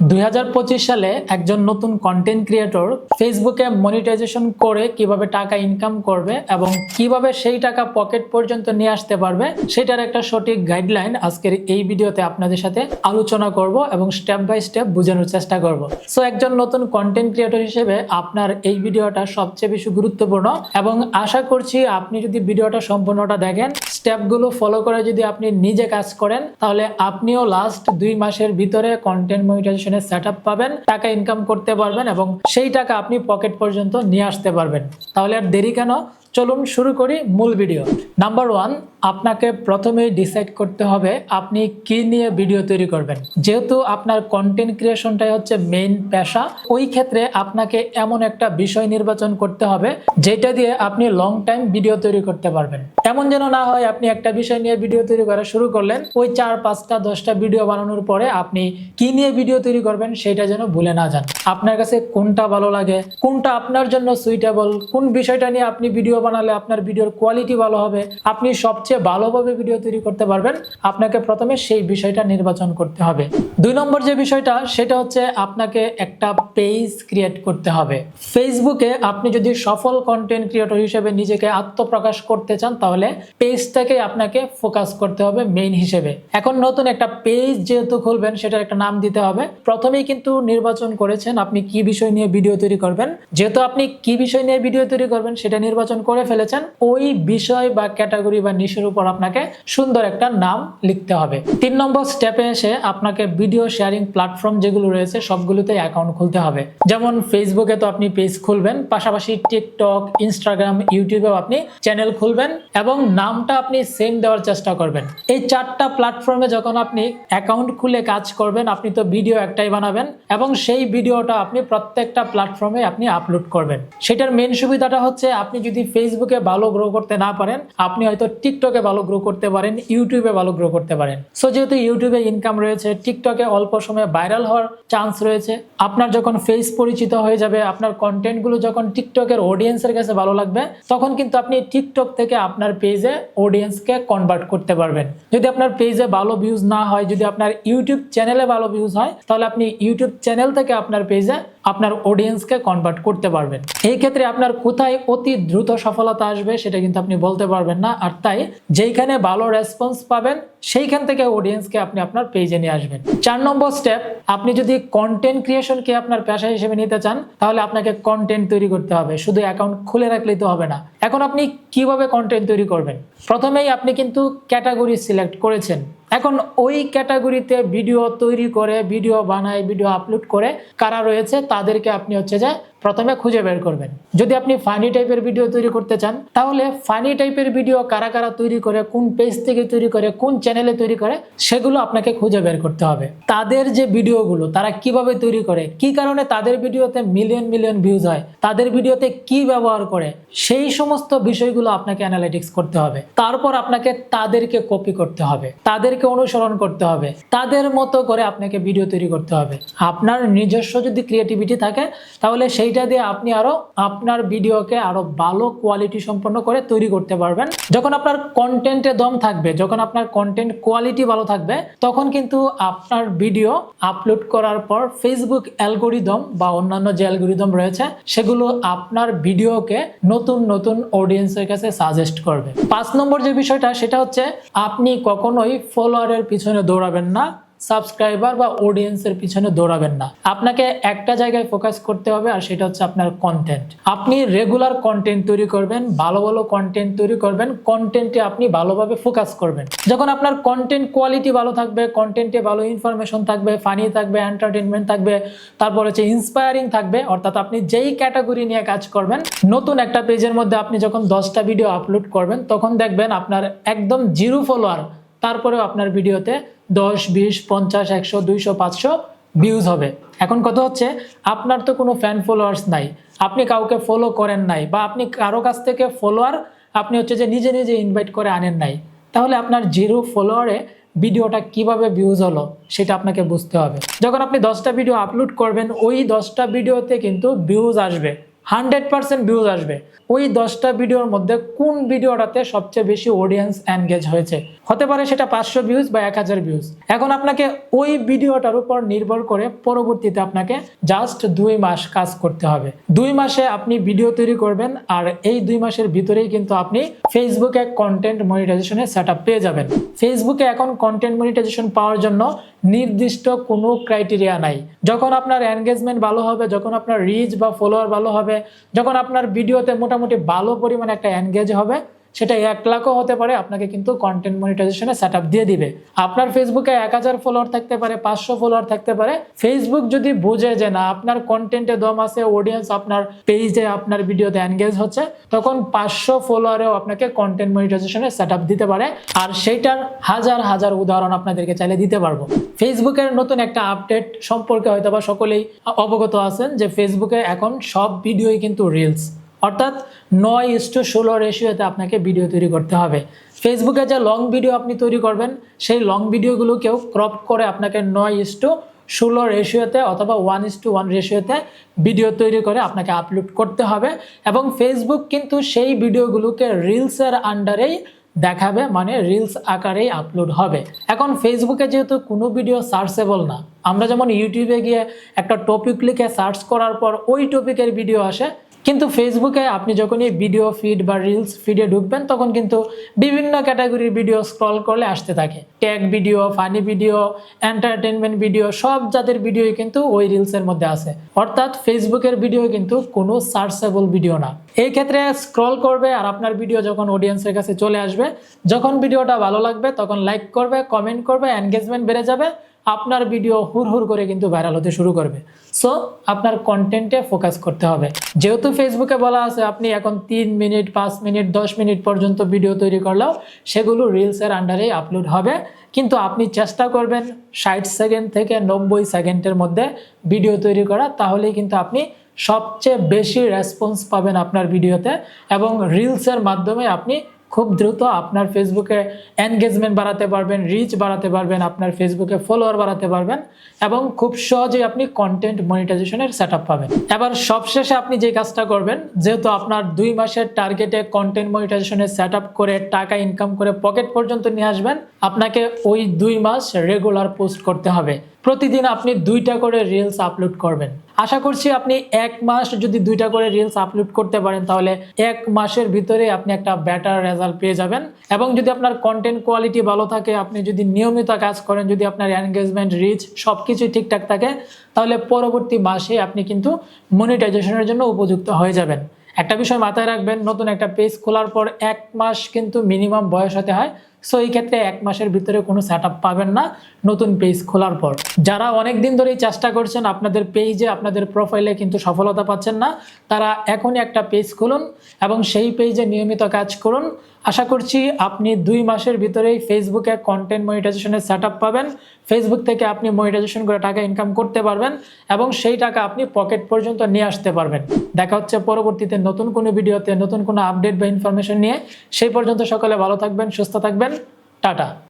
দুই হাজার পঁচিশ সালে একজন নতুন কন্টেন্ট ক্রিয়েটর ফেসবুকে মনিটাইজেশন করে কীভাবে টাকা ইনকাম করবে এবং কীভাবে সেই টাকা পকেট পর্যন্ত নিয়ে আসতে পারবে, সেটার একটা সঠিক গাইডলাইন আজকের এই ভিডিওতে আপনাদের সাথে আলোচনা করব এবং স্টেপ বাই স্টেপ বোঝানোর চেষ্টা করব। সো একজন নতুন কন্টেন্ট ক্রিয়েটর হিসেবে আপনার এই ভিডিওটা সবচেয়ে বেশি গুরুত্বপূর্ণ এবং আশা করছি আপনি যদি ভিডিওটা সম্পূর্ণটা দেখেন স্টেপগুলো ফলো করে যদি আপনি নিজে কাজ করেন, তাহলে আপনিও লাস্ট দুই মাসের ভিতরে কন্টেন্ট মনিটাইজেশনের সেট পাবেন, টাকা ইনকাম করতে পারবেন এবং সেই টাকা আপনি পকেট পর্যন্ত নিয়ে আসতে পারবেন। তাহলে আর দেরি কেন? চলুন শুরু করি মূল ভিডিও নাম্বার ওয়ান আপনাকে প্রথমেই ডিসাইড করতে হবে আপনি কি নিয়ে ভিডিও তৈরি করবেন। যেহেতু আপনার কন্টেন্ট ক্রিয়েশনটাই হচ্ছে মেইন পেশা, ওই ক্ষেত্রে আপনাকে এমন একটা বিষয় নির্বাচন করতে হবে, যেটা দিয়ে আপনি লং টাইম ভিডিও তৈরি করতে পারবেন। এমন যেন না হয় আপনি একটা বিষয় নিয়ে ভিডিও তৈরি করা শুরু করলেন, ওই চার, পাঁচটা, দশটা ভিডিও বানানোর পরে আপনি কি নিয়ে ভিডিও তৈরি করবেন, সেটা যেন ভুলে না যান। আপনার কাছে কোনটা ভালো লাগে, কোনটা আপনার জন্য সুইটেবল কোন বিষয়টা নিয়ে আপনি ভিডিও বানালে আপনার ভিডিওর কোয়ালিটি ভালো হবে, আপনি সবচেয়ে ভালোভাবে ভিডিও তৈরি করতে পারবেন, আপনাকে প্রথমে সেই বিষয়টা নির্বাচন করতে হবে। দুই নম্বর যে বিষয়টা, সেটা হচ্ছে আপনাকে একটা পেজ ক্রিয়েট করতে হবে। ফেসবুকে আপনি যদি সফল কন্টেন্ট ক্রিয়েটর হিসেবে নিজেকে আত্মপ্রকাশ করতে চান, তাহলে পেজটাকে আপনাকে ফোকাস করতে হবে মেইন হিসেবে। এখন নতুন একটা পেজ যেহেতু খুলবেন, সেটার একটা নাম দিতে হবে প্রথমেই কিন্তু নির্বাচন করেছেন, আপনি কি বিষয় নিয়ে ভিডিও তৈরি করবেন? যেহেতু আপনি কি বিষয় নিয়ে ভিডিও তৈরি করবেন সেটা নির্বাচন করে ফেলেছেন, ওই বিষয় বা ক্যাটাগরি বা নিশের উপর আপনাকে সুন্দর একটা নাম লিখতে হবে। তিন নম্বর স্টেপে এসে আপনাকে ভিডিও শেয়ারিং প্ল্যাটফর্ম যেগুলো রয়েছে সবগুলোতে অ্যাকাউন্ট খুলতে হবে। যেমন ফেসবুকে তো আপনি পেজ খুলবেন, পাশাপাশি টিকটক ইনস্টাগ্রাম ইউটিউবেও আপনি চ্যানেল খুলবেন এবং নামটা আপনি সেম দেওয়ার চেষ্টা করবেন। এই চারটা প্ল্যাটফর্মে যখন আপনি অ্যাকাউন্ট খুলে কাজ করবেন, আপনি তো ভিডিও একটাই বানাবেন এবং সেই ভিডিওটা আপনি প্রত্যেকটা প্ল্যাটফর্মে আপনি আপলোড করবেন। সেটার মেন সুবিধাটা হচ্ছে আপনি যদি ফেসবুকে ভালো গ্রো করতে না পারেন, আপনি হয়তো টিকটকে ভালো গ্রো করতে পারেন ইউটিউবে ভালো গ্রো করতে পারেন। সো যেহেতু ইউটিউবে ইনকাম রয়েছে টিকটকে অল্প সময়ে ভাইরাল হওয়ার চান্স রয়েছে। আপনার যখন ফেস পরিচিত হয়ে যাবে, আপনার কন্টেন্টগুলো যখন টিকটকের অডিয়েন্সের কাছে ভালো লাগবে, তখন কিন্তু আপনি টিকটক থেকে আপনার পেজে অডিয়েন্সকে কনভার্ট করতে পারবেন। যদি আপনার পেজে ভালো ভিউজ না হয়, যদি আপনার ইউটিউব চ্যানেলে ভালো ভিউজ হয়, তাহলে আপনি ইউটিউব চ্যানেল থেকে আপনার পেজে আপনার অডিয়েন্সকে কনভার্ট করতে পারবেন। এই ক্ষেত্রে আপনার কোথায় অতি দ্রুত সফলতা আসবে সেটা কিন্তু আপনি বলতে পারবেন না। আর তাই যেইখানে ভালো রেসপন্স পাবেন, সেইখান থেকে অডিয়েন্সকে আপনি আপনার পেজে নিয়ে আসবেন। চার নম্বর স্টেপ আপনি যদি কন্টেন্ট ক্রিয়েশনকে আপনার পেশা হিসেবে নিতে চান, তাহলে আপনাকে কন্টেন্ট তৈরি করতে হবে। শুধু অ্যাকাউন্ট খুলে রাখলেই তো হবে না। এখন আপনি কীভাবে কন্টেন্ট তৈরি করবেন? প্রথমেই আপনি কিন্তু ক্যাটাগরি সিলেক্ট করেছেন। এখন ওই ক্যাটাগরিতে ভিডিও তৈরি করে, ভিডিও বানায়, ভিডিও আপলোড করে কারা রয়েছে তাদেরকে আপনি হচ্ছে যে প্রথমে খুঁজে বের করবেন। যদি আপনি ফানি টাইপের ভিডিও তৈরি করতে চান, তাহলে ফানি টাইপের ভিডিও কারা কারা তৈরি করে, কোন পেজ থেকে তৈরি করে, কোন চ্যানেলে তৈরি করে, সেগুলো আপনাকে খুঁজে বের করতে হবে। তাদের যে ভিডিওগুলো তারা কীভাবে তৈরি করে, কি কারণে তাদের ভিডিওতে মিলিয়ন মিলিয়ন ভিউজ হয়, তাদের ভিডিওতে কি ব্যবহার করে, সেই সমস্ত বিষয়গুলো আপনাকে অ্যানালাইটিক্স করতে হবে। তারপর আপনাকে তাদেরকে কপি করতে হবে, তাদেরকে অনুসরণ করতে হবে, তাদের মতো করে আপনাকে ভিডিও তৈরি করতে হবে। আপনার নিজস্ব যদি ক্রিয়েটিভিটি থাকে, তাহলে সেইটা দিয়ে আপনি আরও আপনার ভিডিওকে আরও ভালো কোয়ালিটি সম্পন্ন করে তৈরি করতে পারবেন। যখন আপনার কন্টেন্টে দম থাকবে, যখন আপনার কন্টেন্ট কোয়ালিটি ভালো থাকবে, তখন কিন্তু আপনার ভিডিও আপলোড করার পর ফেসবুক অ্যালগোরিদম বা অন্যান্য যে অ্যালগোরিদম রয়েছে, সেগুলো আপনার ভিডিওকে নতুন নতুন অডিয়েন্সের কাছে সাজেস্ট করবে। পাঁচ নম্বর যে বিষয়টা, সেটা হচ্ছে আপনি কখনোই ফলোয়ারের পিছনে দৌড়াবেন না। সাবস্ক্রাইবার বা অডিয়েন্সের পিছনে দৌড়াবেন না। আপনাকে একটা জায়গায় ফোকাস করতে হবে আর সেটা হচ্ছে আপনার কন্টেন্ট আপনি রেগুলার কন্টেন্ট তৈরি করবেন, ভালো ভালো কন্টেন্ট তৈরি করবেন কন্টেন্টে আপনি ভালোভাবে ফোকাস করবেন। যখন আপনার কন্টেন্ট কোয়ালিটি ভালো থাকবে কন্টেন্টে ভালো ইনফরমেশন থাকবে ফানি থাকবে এন্টারটেনমেন্ট থাকবে, তারপর হচ্ছে ইন্সপায়ারিং থাকবে, অর্থাৎ আপনি যেই ক্যাটাগরি নিয়ে কাজ করবেন, নতুন একটা পেজের মধ্যে আপনি যখন দশটা ভিডিও আপলোড করবেন, তখন দেখবেন আপনার একদম জিরো ফলোয়ার তারপরেও আপনার ভিডিওতে দশ, বিশ, পঞ্চাশ, একশো, দুইশো, পাঁচশো ভিউজ হবে। এখন কথা হচ্ছে, আপনার তো কোনো ফ্যান ফলোয়ার্স নাই। আপনি কাউকে ফলো করেন নাই বা আপনি কারও কাছ থেকে ফলোয়ার আপনি হচ্ছে যে নিজে নিজে ইনভাইট করে আনেন নাই। তাহলে আপনার জিরো ফলোয়ারে ভিডিওটা কীভাবে ভিউজ হলো সেটা আপনাকে বুঝতে হবে। যখন আপনি দশটা ভিডিও আপলোড করবেন, ওই দশটা ভিডিওতে কিন্তু ভিউজ আসবে। হান্ড্রেড পার্সেন্ট ভিউজ আসবে। ওই দশটা ভিডিওর মধ্যে কোন ভিডিওটাতে সবচেয়ে বেশি অডিয়েন্স এনগেজ হয়েছে? হতে পারে সেটা পাঁচশো ভিউজ বা এক হাজার ভিউজ এখন আপনাকে ওই ভিডিওটার উপর নির্ভর করে পরবর্তীতে আপনাকে জাস্ট দুই মাস কাজ করতে হবে। দুই মাসে আপনি ভিডিও তৈরি করবেন আর এই দুই মাসের ভিতরেই কিন্তু আপনি ফেসবুকে কন্টেন্ট মনিটাইজেশনের সেট পেয়ে যাবেন। ফেসবুকে এখন কন্টেন্ট মনিটাইজেশন পাওয়ার জন্য নির্দিষ্ট কোনো ক্রাইটেরিয়া নাই। যখন আপনার এনগেজমেন্ট ভালো হবে, যখন আপনার রিচ বা ফলোয়ার ভালো হবে যখন আপনার ভিডিওতে মোটামুটি ভালো পরিমাণে একটা এনগেজ হবে সেটা এক লাখও হতে পারে, আপনাকে কিন্তু কন্টেন্ট মনিটাইজেশনে সেট দিয়ে দিবে। আপনার ফেসবুকে এক হাজার ফলোয়ার থাকতে পারে, পাঁচশো ফলোয়ার থাকতে পারে। ফেসবুক যদি বুঝে যে না, আপনার কন্টেন্টে দম আছে অডিয়েন্স আপনার পেজে আপনার ভিডিওতে এনগেজ হচ্ছে, তখন পাঁচশো ফলোয়ারেও আপনাকে কন্টেন্ট মনিটাইজেশনে সেট দিতে পারে। আর সেইটার হাজার হাজার উদাহরণ আপনাদেরকে চাইলে দিতে পারব। ফেসবুকের নতুন একটা আপডেট সম্পর্কে হয়তো বা সকলেই অবগত আছেন যে ফেসবুকে এখন সব ভিডিওই কিন্তু রিলস অর্থাৎ নয় ইস্টু ষোলো রেশিওতে আপনাকে ভিডিও তৈরি করতে হবে। ফেসবুকে যে লং ভিডিও আপনি তৈরি করবেন, সেই লং ভিডিওগুলোকেও ক্রপ করে আপনাকে নয় ইস্টু ষোলো রেশিওতে অথবা ওয়ান ইস টু ওয়ান রেশিওতে ভিডিও তৈরি করে আপনাকে আপলোড করতে হবে এবং ফেসবুক কিন্তু সেই ভিডিওগুলোকে রিলসের আন্ডারেই দেখাবে মানে রিলস আকারেই আপলোড হবে। এখন ফেসবুকে যেহেতু কোনো ভিডিও সার্চেবল না, আমরা যেমন ইউটিউবে গিয়ে একটা টপিক লিখে সার্চ করার পর ওই টপিকের ভিডিও আসে কিন্তু ফেসবুকে আপনি যখনই ভিডিও ফিড বা রিলস ফিডে ঢুকবেন, তখন কিন্তু বিভিন্ন ক্যাটাগরির ভিডিও স্ক্রল করলে আসতে থাকে। Tag video funny video entertainment video সব জাতের ভিডিওই কিন্তু ওই রিলসের মধ্যে আছে। অর্থাৎ ফেসবুকের ভিডিও কিন্তু কোনো সার্চেবল ভিডিও না। এই ক্ষেত্রে স্ক্রল করবে আর আপনার ভিডিও যখন অডিয়েন্সের কাছে চলে আসবে, যখন ভিডিওটা ভালো লাগবে, তখন লাইক করবে কমেন্ট করবে এনগেজমেন্ট বেড়ে যাবে। আপনার ভিডিও হুর হুর করে কিন্তু ভাইরাল হতে শুরু করবে। সো আপনার কন্টেন্টে ফোকাস করতে হবে। যেহেতু ফেসবুকে বলা আছে, আপনি এখন তিন মিনিট, পাঁচ মিনিট, দশ মিনিট পর্যন্ত ভিডিও তৈরি করলেও সেগুলো রিলসের আন্ডারেই আপলোড হবে। কিন্তু আপনি চেষ্টা করবেন ষাট সেকেন্ড থেকে নব্বই সেকেন্ডের মধ্যে ভিডিও তৈরি করা, তাহলেই কিন্তু আপনি সবচেয়ে বেশি রেসপন্স পাবেন আপনার ভিডিওতে এবং রিলসের মাধ্যমে আপনি খুব দ্রুত আপনার ফেসবুকে এনগেজমেন্ট বাড়াতে পারবেন রিচ বাড়াতে পারবেন, আপনার ফেসবুকে ফলোয়ার বাড়াতে পারবেন এবং খুব সহজেই আপনি কন্টেন্ট মনিটাইজেশনের সেট পাবেন। এবার সবশেষে আপনি যে কাজটা করবেন, যেহেতু আপনার দুই মাসের টার্গেটে কন্টেন্ট মনিটাইজেশনের সেট করে টাকা ইনকাম করে পকেট পর্যন্ত নিয়ে আসবেন, আপনাকে ওই দুই মাস রেগুলার পোস্ট করতে হবে। প্রতিদিন আপনি দুইটা করে রিলস আপলোড করবেন। আশা করছি আপনি এক মাস যদি দুইটা করে রিলস আপলোড করতে পারেন, তাহলে এক মাসের ভিতরে আপনি একটা বেটার রেজাল্ট পেয়ে যাবেন। এবং যদি আপনার কন্টেন্ট কোয়ালিটি ভালো থাকে, আপনি যদি নিয়মিত কাজ করেন, যদি আপনার এনগেজমেন্ট রিচ সব কিছুই ঠিকঠাক থাকে, তাহলে পরবর্তী মাসে আপনি কিন্তু মনিটাইজেশনের জন্য উপযুক্ত হয়ে যাবেন। একটা বিষয় মাথায় রাখবেন, নতুন একটা পেজ খোলার পর এক মাস কিন্তু মিনিমাম বয়স হতে হয়। সো এই ক্ষেত্রে এক মাসের ভিতরে কোনো সেট পাবেন না নতুন পেজ খোলার পর। যারা অনেক দিন ধরেই চেষ্টা করছেন আপনাদের পেজে আপনাদের প্রোফাইলে কিন্তু সফলতা পাচ্ছেন না, তারা এখনই একটা পেজ খুলুন এবং সেই পেজে নিয়মিত কাজ করুন। আশা করছি আপনি দুই মাসের ভিতরেই ফেসবুকে কন্টেন্ট মনিটাইজেশনের সেট পাবেন। ফেসবুক থেকে আপনি মনিটাইজেশন করে টাকা ইনকাম করতে পারবেন এবং সেই টাকা আপনি পকেট পর্যন্ত নিয়ে আসতে পারবেন। দেখা হচ্ছে পরবর্তীতে নতুন কোনো ভিডিওতে, নতুন কোনো আপডেট বা ইনফরমেশন নিয়ে। সেই পর্যন্ত সকলে ভালো থাকবেন, সুস্থ থাকবেন। টাটা।